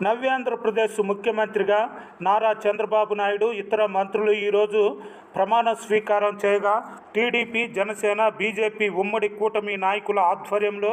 నవ్యాంధ్రప్రదేశ్ ముఖ్యమంత్రిగా నారా చంద్రబాబు నాయుడు ఇతర మంత్రులు ఈరోజు ప్రమాణ స్వీకారం చేయగా టీడీపీ జనసేన బీజేపీ ఉమ్మడి కూటమి నాయకుల ఆధ్వర్యంలో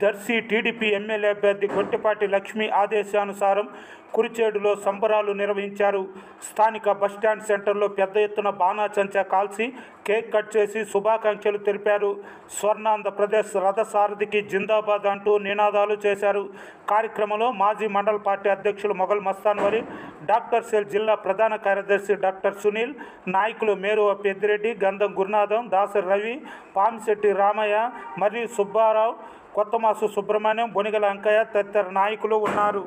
దర్శి టీడీపీ ఎమ్మెల్యే అభ్యర్థి గొంటిపాటి లక్ష్మి ఆదేశానుసారం కురిచేడులో సంబరాలు నిర్వహించారు. స్థానిక బస్టాండ్ సెంటర్లో పెద్ద ఎత్తున బాణాచంచా కాల్చి కేక్ కట్ చేసి శుభాకాంక్షలు తెలిపారు. స్వర్ణాంధ్రప్రదేశ్ రథసారథికి జిందాబాద్ అంటూ నినాదాలు చేశారు. కార్యక్రమంలో మాజీ మండల పార్టీ అధ్యక్షులు మొఘల్ మస్తాన్ డాక్టర్ సెల్ జిల్లా ప్రధాన కార్యదర్శి డాక్టర్ సునీల్ నాయకులు మేరు పెద్దిరెడ్డి గంధం గురునాథం దాసరి రవి పామిశెట్టి రామయ్య మరియు సుబ్బారావు కొత్తమాసు సుబ్రహ్మణ్యం బొనిగల అంకయ్య తదితర నాయకులు ఉన్నారు.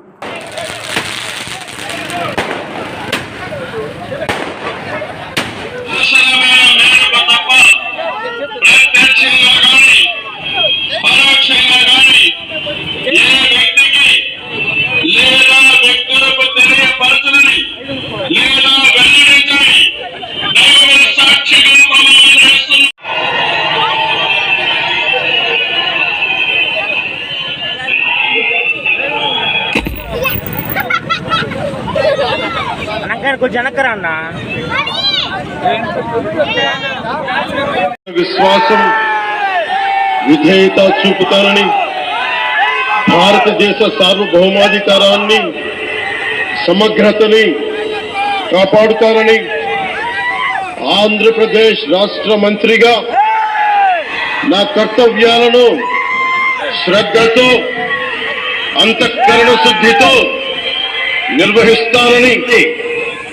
వెనకాల కొంచెం విశ్వాసం విధేయత చూపుతానని భారతదేశ సార్వభౌమాధికారాన్ని సమగ్రతని కాపాడుతానని ఆంధ్రప్రదేశ్ రాష్ట్ర మంత్రిగా నా కర్తవ్యాలను శ్రద్ధతో అంతఃకరణ శుద్ధితో నిర్వహిస్తానని